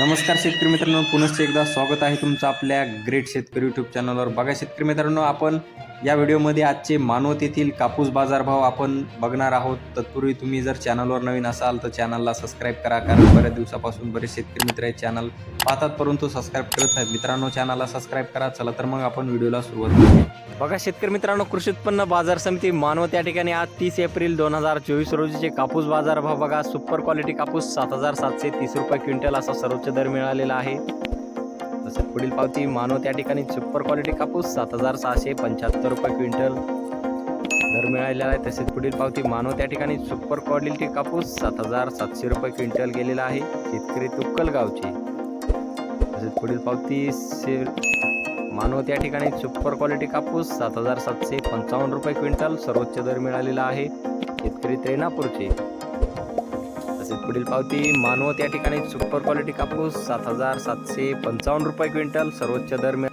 नमस्कार शेतकरी मित्रांनो पुनश्च एकदा स्वागत आहे तुमचं आपल्या ग्रेट शेतकरी युट्यूब चॅनलवर बघा शेतकरी मित्रांनो आपण या व्हिडिओमध्ये आजचे मानवत येथील कापूस बाजारभाव आपण बघणार आहोत. तत्पूर्वी तुम्ही जर चॅनलवर नवीन असाल तर चॅनलला सबस्क्राईब करा कारण बऱ्याच दिवसापासून बरेच शेतकरी मित्र आहेत चॅनल पाहतात परंतु सबस्क्राईब करत नाहीत. मित्रांनो चॅनलला सबस्क्राईब करा. चला तर मग आपण व्हिडिओला सुरुवात करूया. बघा शेतकरी मित्रांनो कृषी उत्पन्न बाजार समिती मानवत या ठिकाणी आज तीस एप्रिल दोन हजार चोवीस रोजीचे कापूस बाजार भाव बघा. सुपर क्वालिटी कापूस सात हजार सातशे तीस रुपये क्विंटल असा सर्वोच्च दर मिळालेला आहे. तसेच पुढील पावती मानव त्या ठिकाणी सुपर क्वालिटी कापूस सात हजार सहाशे पंच्याहत्तर रुपये क्विंटल. दर मिळालेला आहे. तसेच पुढील पावती मानव त्या ठिकाणी सुपर क्वालिटी कापूस सात हजार सातशे रुपये क्विंटल गेलेला आहे. शेतकरी तुक्कल गावचे. तसेच पुढील पावती से मानव त्या ठिकाणी सुपर क्वालिटी कापूस सात हजार सातशे पंचावन्न रुपये क्विंटल सर्वोच्च दर मिळालेला आहे. शेतकरी त्रेनापूरचे. तसेच पुढील पावती मानवत या ठिकाणी. सुपर क्वालिटी कापूस सात हजार सातशे पंचावन्न रुपये क्विंटल. सर्वोच्च दर